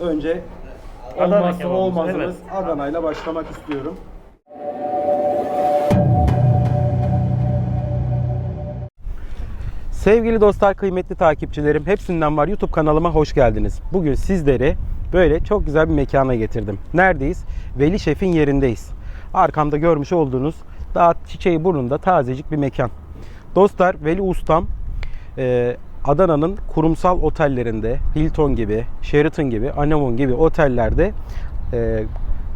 önce Adana olmazsa kebabımız, olmazımız evet. Adana'yla başlamak istiyorum. Sevgili dostlar, kıymetli takipçilerim, hepsinden var YouTube kanalıma hoş geldiniz. Bugün sizleri böyle çok güzel bir mekana getirdim. Neredeyiz? Veli Şef'in yerindeyiz. Arkamda görmüş olduğunuz daha çiçeği burnunda tazecik bir mekan. Dostlar, Veli Ustam e, Adana'nın kurumsal otellerinde, Hilton gibi, Sheraton gibi, Anemon gibi otellerde e,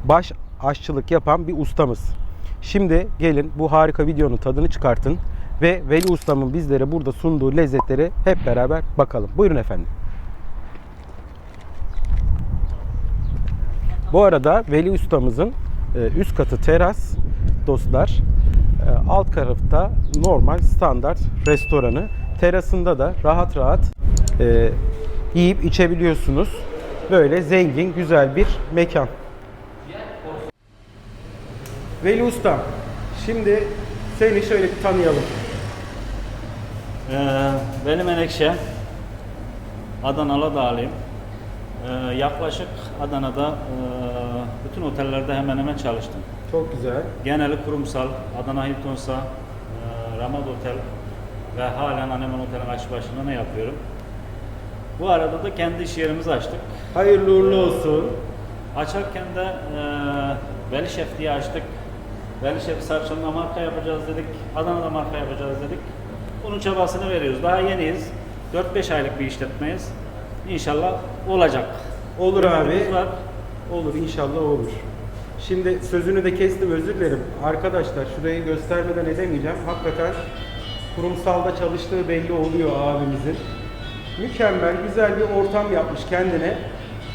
baş aşçılık yapan bir ustamız. Şimdi gelin bu harika videonun tadını çıkartın ve Veli Ustam'ın bizlere burada sunduğu lezzetleri hep beraber bakalım. Buyurun efendim. Bu arada Veli Ustamızın e, üst katı teras dostlar. E, Alt tarafta normal standart restoranı. Terasında da rahat rahat e, yiyip içebiliyorsunuz. Böyle zengin, güzel bir mekan. Veli Usta, şimdi seni şöyle bir tanıyalım. Ee, benim Menekşe. Adanalı dağlıyım. Ee, yaklaşık Adana'da e, bütün otellerde hemen hemen çalıştım. Çok güzel. Geneli kurumsal, Adana Hilton'sa, e, Ramad Otel ve halen Anemon Otel'in aşçıbaşlığını yapıyorum. Bu arada da kendi iş yerimizi açtık. Hayırlı uğurlu olsun. Açarken de e, Veli Şef diye açtık. Veli Şef Sarçın'la marka yapacağız dedik. Adana'da marka yapacağız dedik. Bunun çabasını veriyoruz. Daha yeniyiz. 4-5 aylık bir işletmeyiz. İnşallah olacak. Olur abi. Var. Olur inşallah olur. Şimdi sözünü de kestim özür dilerim. Arkadaşlar şurayı göstermeden edemeyeceğim. Hakikaten kurumsalda çalıştığı belli oluyor abimizin. Mükemmel, güzel bir ortam yapmış kendine.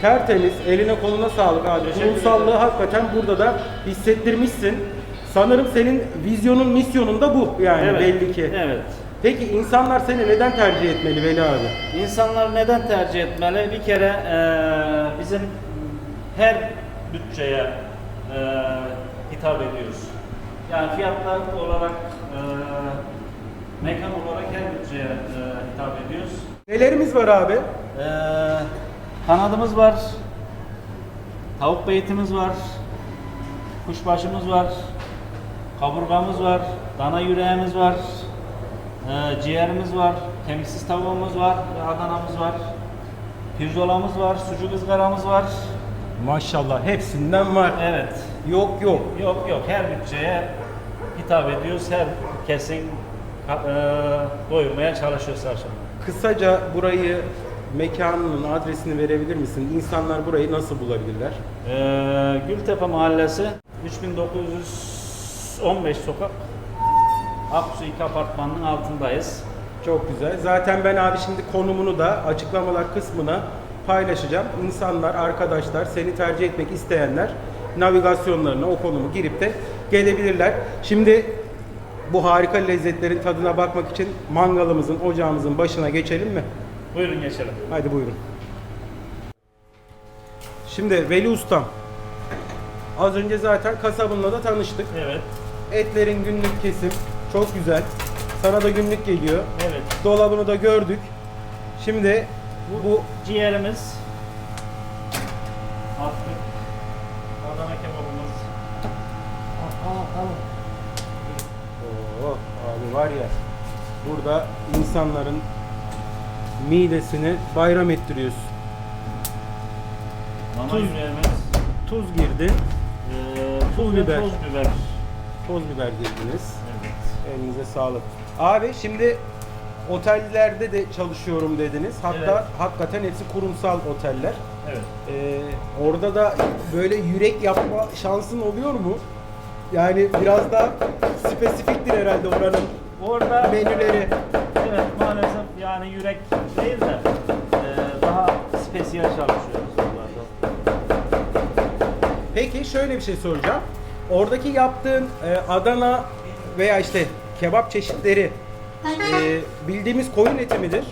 Tertemiz, eline koluna sağlık abi. Kurumsallığı hakikaten burada da hissettirmişsin. Sanırım senin vizyonun, misyonun da bu yani Evet, belli ki. Evet. Peki insanlar seni neden tercih etmeli Veli abi? İnsanlar neden tercih etmeli? Bir kere eee, bizim her bütçeye eee, hitap ediyoruz. Yani fiyatlar olarak, eee, mekan olarak her bütçeye eee, hitap ediyoruz. Nelerimiz var abi? Eee kanadımız var, tavuk beytimiz var, kuşbaşımız var, kaburgamız var, dana yüreğimiz var, eee, ciğerimiz var, kemiksiz tavuğumuz var, Adana'mız var, pirzolamız var, sucuk ızgaramız var. Maşallah hepsinden var. Evet. Yok yok. Yok yok her bütçeye hitap ediyoruz. Her kesin eee doyurmaya çalışıyoruz Sarşın. Kısaca burayı mekanının adresini verebilir misin? İnsanlar burayı nasıl bulabilirler? Ee, Gültepe Mahallesi 3915 sokak Aksu 2 apartmanının altındayız. Çok güzel. Zaten ben abi şimdi konumunu da açıklamalar kısmına paylaşacağım. İnsanlar, arkadaşlar, seni tercih etmek isteyenler navigasyonlarına o konumu girip de gelebilirler. Şimdi bu harika lezzetlerin tadına bakmak için mangalımızın, ocağımızın başına geçelim mi? Buyurun geçelim. Haydi buyurun. Şimdi Veli Ustam. Az önce zaten kasabınla da tanıştık. Evet. Etlerin günlük kesim çok güzel. Sana da günlük geliyor. Evet. Dolabını da gördük. Şimdi bu Ciğerimiz attık. Adana kebabımız. Oo, abi var ya burada insanların midesini bayram ettiriyorsun. Dana Tuz. yüreğimiz. Tuz girdin, Ee, Pul tuz ve biber. Toz biber. toz biber girdiniz. Evet. Elinize sağlık. Abi şimdi otellerde de çalışıyorum dediniz. Hatta Evet. hakikaten hepsi kurumsal oteller. Evet. Ee, orada da böyle yürek yapma şansın oluyor mu? Yani biraz da spesifiktir herhalde oranın Orada menüleri. Evet maalesef yani yürek değil de e, daha spesiyel çalışıyoruz oralarda. Peki şöyle bir şey soracağım. Oradaki yaptığın e, Adana veya işte kebap çeşitleri e, bildiğimiz koyun eti midir?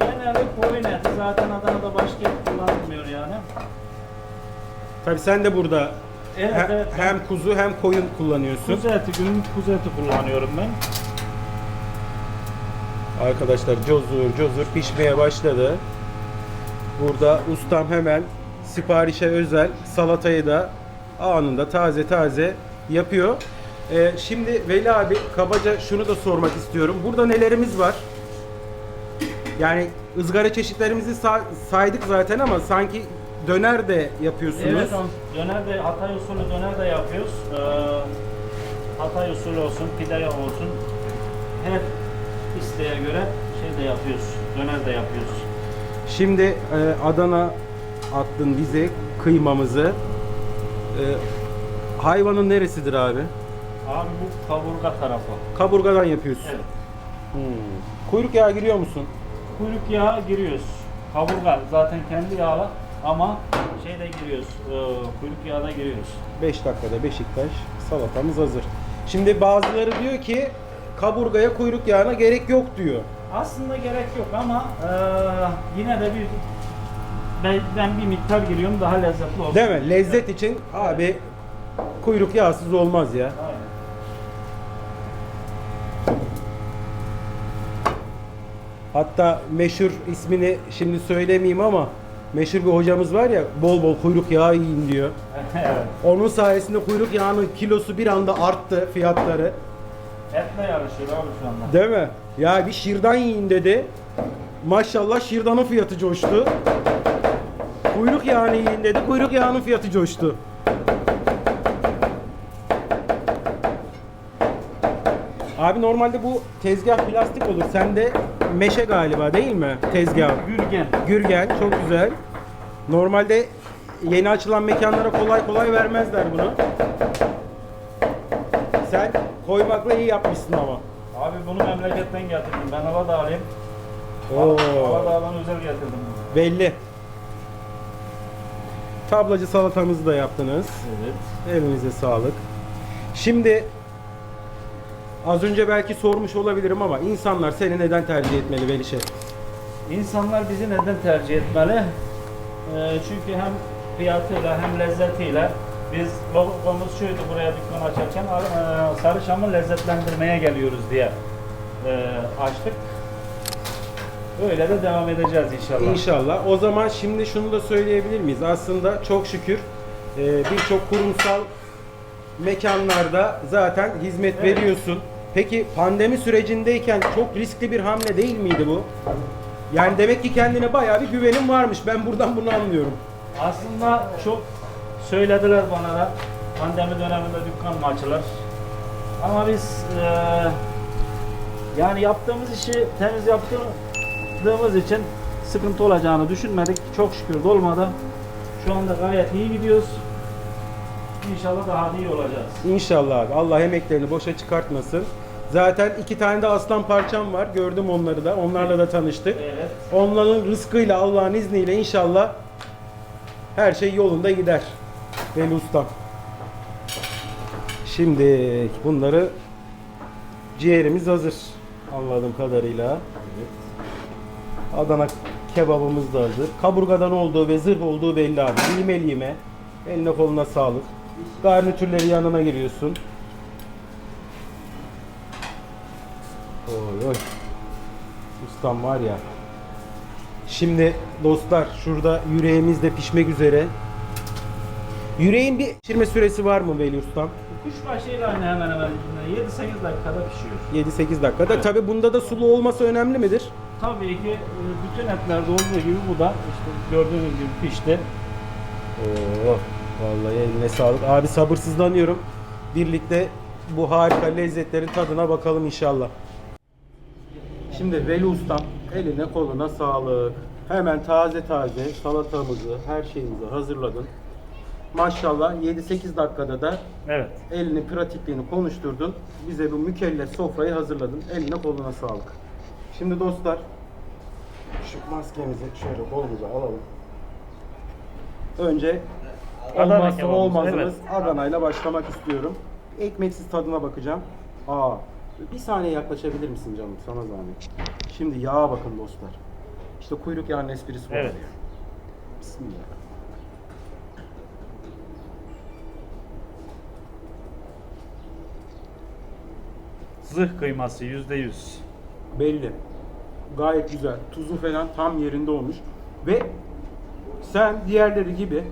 Genelde koyun eti zaten Adana'da başka et kullanılmıyor yani. Tabii sen de burada Evet, he- evet, ben- hem kuzu hem koyun kullanıyorsun. Kuzu eti, günlük kuzu eti kullanıyorum ben. Arkadaşlar cozur cozur pişmeye başladı. Burada ustam hemen siparişe özel salatayı da anında taze taze yapıyor. Ee, şimdi Veli abi kabaca şunu da sormak istiyorum. Burada nelerimiz var? Yani ızgara çeşitlerimizi sa- saydık zaten ama sanki döner de yapıyorsunuz. Evet, döner de Hatay usulü döner de yapıyoruz. Ee, Hatay usulü olsun, pide olsun. Her isteğe göre şey de yapıyoruz. Döner de yapıyoruz. Şimdi e, Adana attın bize kıymamızı. E, hayvanın neresidir abi? Abi bu kaburga tarafı. Kaburgadan yapıyorsun. Evet. Hmm. Kuyruk yağı giriyor musun? Kuyruk yağı giriyoruz. Kaburga zaten kendi yağlı ama şeyde giriyoruz. E, kuyruk yağı da giriyoruz. 5 dakikada Beşiktaş salatamız hazır. Şimdi bazıları diyor ki kaburgaya kuyruk yağına gerek yok diyor. Aslında gerek yok ama e, yine de bir ben, ben bir miktar giriyorum daha lezzetli olsun. Değil mi? Lezzet için abi kuyruk yağsız olmaz ya. Aynen. Hatta meşhur ismini şimdi söylemeyeyim ama meşhur bir hocamız var ya bol bol kuyruk yağı yiyin diyor. Onun sayesinde kuyruk yağının kilosu bir anda arttı fiyatları. Etle yarışıyor abi şu anda. Değil mi? Ya bir şirdan yiyin dedi. Maşallah şirdanın fiyatı coştu. Kuyruk yağını yiyin dedi. Kuyruk yağının fiyatı coştu. Abi normalde bu tezgah plastik olur. Sende meşe galiba değil mi? Tezgah. Gürgen. Gürgen çok güzel. Normalde yeni açılan mekanlara kolay kolay vermezler bunu. Sen koymakla iyi yapmışsın ama. Abi bunu memleketten getirdim. Ben Aladağlıyım. Oo. Aladağ'dan özel getirdim. Belli. Tablacı salatamızı da yaptınız. Evet. Elinize sağlık. Şimdi az önce belki sormuş olabilirim ama insanlar seni neden tercih etmeli Veli Şef? İnsanlar bizi neden tercih etmeli? Ee, çünkü hem fiyatıyla hem lezzetiyle biz logomuz şuydu buraya dükkan açarken e, Sarıçam'ı lezzetlendirmeye geliyoruz diye e, açtık. Böyle de devam edeceğiz inşallah. İnşallah. O zaman şimdi şunu da söyleyebilir miyiz? Aslında çok şükür e, birçok kurumsal mekanlarda zaten hizmet Evet. veriyorsun. Peki pandemi sürecindeyken çok riskli bir hamle değil miydi bu? Yani demek ki kendine bayağı bir güvenin varmış. Ben buradan bunu anlıyorum. Aslında çok söylediler bana da pandemi döneminde dükkan mı açılır? Ama biz eee, yani yaptığımız işi temiz yaptığımız için sıkıntı olacağını düşünmedik. Çok şükür de olmadı. Şu anda gayet iyi gidiyoruz. İnşallah daha da iyi olacağız. İnşallah abi. Allah emeklerini boşa çıkartmasın. Zaten iki tane de aslan parçam var. Gördüm onları da. Onlarla da tanıştık. Evet. Onların rızkıyla Allah'ın izniyle inşallah her şey yolunda gider. Veli Ustam. Şimdi bunları ciğerimiz hazır. Anladığım kadarıyla. Adana kebabımız da hazır. Kaburgadan olduğu ve zırh olduğu belli abi. Lime lime. Eline koluna sağlık. Garnitürleri yanına giriyorsun. Ustam var ya. Şimdi dostlar şurada yüreğimiz de pişmek üzere. Yüreğin bir pişirme süresi var mı Veli Ustam? Kuşbaşıyla aynı hemen hemen 7-8 dakikada pişiyor. 7-8 dakikada. Evet. Tabi bunda da sulu olması önemli midir? Tabii ki e, bütün etlerde olduğu gibi bu da işte gördüğünüz gibi pişti. Oo, vallahi eline sağlık. Abi sabırsızlanıyorum. Birlikte bu harika lezzetlerin tadına bakalım inşallah. Şimdi Veli Ustam eline koluna sağlık. Hemen taze taze salatamızı, her şeyimizi hazırladın. Maşallah 7-8 dakikada da Evet. elini pratikliğini konuşturdun. Bize bu mükellef sofrayı hazırladın. Eline koluna sağlık. Şimdi dostlar şu maskemizi şöyle kolumuza alalım. Önce Adana olmazsa kebabımız, olmazımız evet. Adana'yla başlamak istiyorum. Ekmeksiz tadına bakacağım. Aa, bir saniye yaklaşabilir misin canım sana zahmet. Şimdi yağa bakın dostlar. İşte kuyruk yağının esprisi bu. Evet. Bismillah. Zırh kıyması %100. Belli. Gayet güzel. Tuzu falan tam yerinde olmuş. Ve sen diğerleri gibi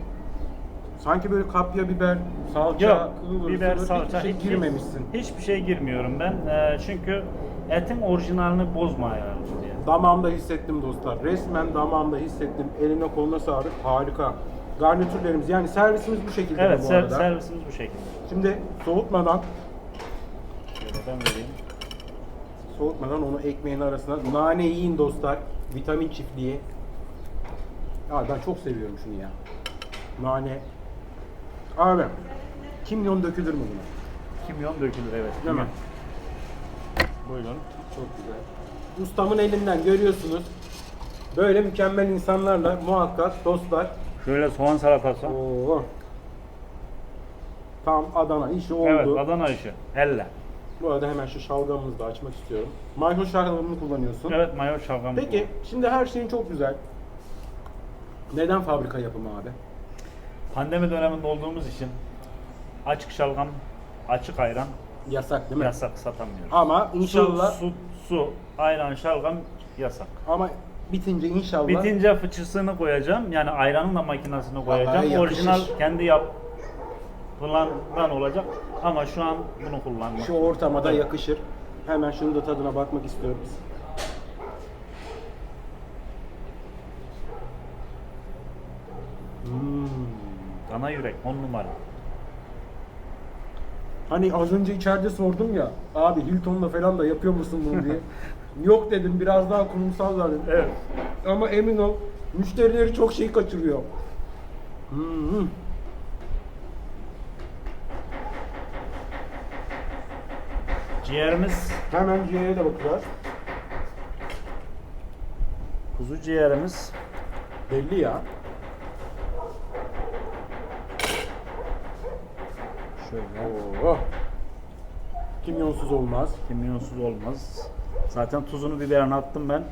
sanki böyle kapya biber, salça, Yok, ıvır biber, zıvır salça hiçbir şey hiç- girmemişsin. Hiçbir şey girmiyorum ben. Ee, çünkü etin orijinalini bozmayalım diye. Damağımda hissettim dostlar. Resmen damağımda hissettim. Eline koluna sağlık. Harika. Garnitürlerimiz yani servisimiz bu şekilde Evet, bu ser- arada. servisimiz bu şekilde. Şimdi soğutmadan Şöyle ben vereyim. soğutmadan onu ekmeğin arasına nane yiyin dostlar. Vitamin çiftliği. Ya ben çok seviyorum şunu ya. Nane. Abi kimyon dökülür mü buna? Kimyon dökülür evet. Değil mi? Buyurun. Çok güzel. Ustamın elinden görüyorsunuz. Böyle mükemmel insanlarla muhakkak dostlar. Şöyle soğan salatası. Oo. Tam Adana işi oldu. Evet, Adana işi. Elle. Bu arada hemen şu şalgamımızı da açmak istiyorum. Mayhoş şalgamını kullanıyorsun. Evet, mayo şalgam. Peki şimdi her şeyin çok güzel. Neden fabrika yapımı abi? Pandemi döneminde olduğumuz için açık şalgam, açık ayran Yasak değil mi? yasak satamıyoruz. Ama inşallah Su, su, su, ayran, şalgam yasak. ama bitince inşallah Bitince fıçısını koyacağım. Yani ayranın da makinesini koyacağım. yakışır. Orijinal kendi yapılandan olacak. Ama şu an bunu kullanmak. şu ortama da yakışır. Hemen şunu da tadına bakmak istiyorum. Dana yürek 10 numara. Hani az önce içeride sordum ya, abi Hilton'la falan da yapıyor musun bunu diye. Yok dedim, biraz daha kurumsal dedim. Evet. Ama emin ol, müşterileri çok şey kaçırıyor. Hmm. Ciğerimiz, Hemen ciğere de bakacağız. kuzu ciğerimiz Belli ya. Şöyle. Oo. Kimyonsuz olmaz. Kimyonsuz olmaz. Zaten tuzunu biberini attım ben.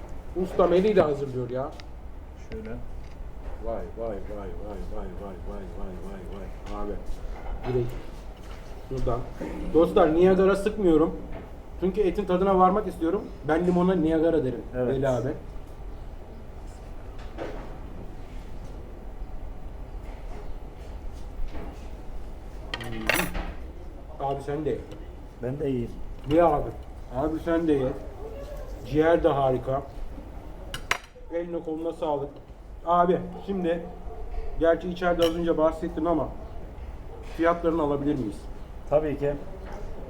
Ustam eliyle hazırlıyor ya. Şöyle. Vay vay vay vay vay vay vay vay vay vay. Abi direkt şuradan. Dostlar Niagara sıkmıyorum. Çünkü etin tadına varmak istiyorum. Ben limona Niagara derim. Evet. Veli abi. Abi sen de ye. Ben de iyiyim. Ye abi. Abi sen de ye. Ciğer de harika. Eline koluna sağlık. Abi şimdi gerçi içeride az önce bahsettim ama fiyatlarını alabilir miyiz? Tabii ki.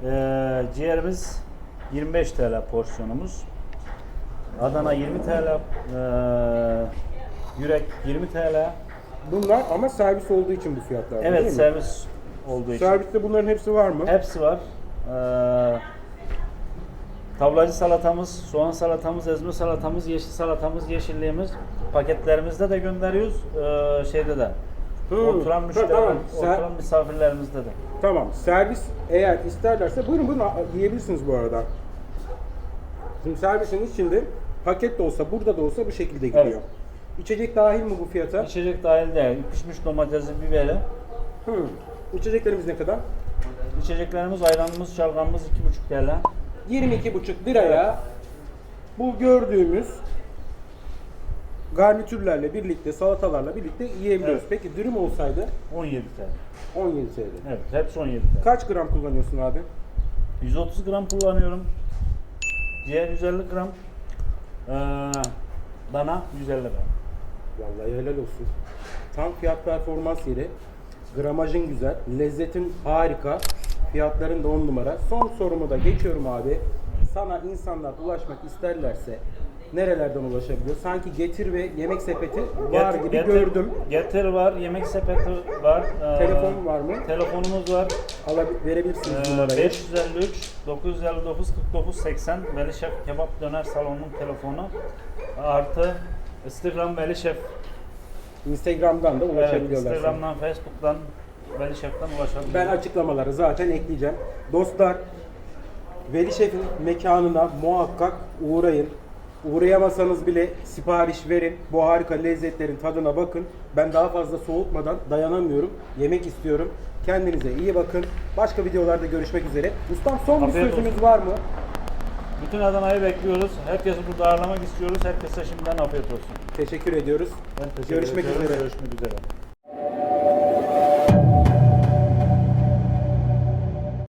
Ee, ciğerimiz 25 TL porsiyonumuz. Adana 20 TL, ee, yürek 20 TL. Bunlar ama servis olduğu için bu fiyatlar. değil Evet mi? servis olduğu için. Serviste bunların hepsi var mı? Hepsi var. Ee, tavlacı salatamız, soğan salatamız, ezme salatamız, yeşil salatamız, yeşilliğimiz paketlerimizde de gönderiyoruz. Ee, şeyde de. Hmm, Oturan müşteriler, tamam. Oturan misafirlerimizde de. Tamam. Servis eğer isterlerse buyurun buyurun yiyebilirsiniz bu arada. Şimdi servisin içinde paket de olsa burada da olsa bu şekilde gidiyor. Evet. İçecek dahil mi bu fiyata? İçecek dahil değil. Pişmiş domatesi, biberi. Hı. İçeceklerimiz ne kadar? İçeceklerimiz, ayranımız, şalgamımız 2,5 TL. 22,5 liraya bu gördüğümüz garnitürlerle birlikte, salatalarla birlikte yiyebiliyoruz. Evet. Peki dürüm olsaydı 17 TL. 17 TL. Evet, hepsi 17 TL. Kaç gram kullanıyorsun abi? 130 gram kullanıyorum. Ciğer 150 gram. Ee, dana 150 gram. Vallahi helal olsun. Tam fiyat performans yeri. Gramajın güzel, lezzetin harika, fiyatların da 10 numara. Son sorumu da geçiyorum abi. Sana insanlar ulaşmak isterlerse nerelerden ulaşabiliyor? Sanki Getir ve Yemek Sepeti var Get- gibi getir- gördüm. Getir var, yemek sepeti var. ee, Telefon var mı? Telefonumuz var. Alabi- verebilirsiniz Ee, numarayı. 553 959 49 80 Veli Şef Kebap Döner Salonu'nun telefonu. Artı Instagram Veli Şef. Instagram'dan da Evet, ulaşabiliyorlar. sana. Instagram'dan, Facebook'tan Veli Şef'ten ulaşabilirsiniz. Ben açıklamaları zaten ekleyeceğim. Dostlar, Veli Şef'in mekanına muhakkak uğrayın. Uğrayamasanız bile sipariş verin. Bu harika lezzetlerin tadına bakın. Ben daha fazla soğutmadan dayanamıyorum. Yemek istiyorum. Kendinize iyi bakın. Başka videolarda görüşmek üzere. Ustam son bir Afiyet sözünüz var mı? Bütün Adana'yı bekliyoruz. Herkesi burada ağırlamak istiyoruz. Herkese şimdiden afiyet olsun. Teşekkür ediyoruz. Ben teşekkür Görüşmek ediyorum. üzere. Görüşmek üzere.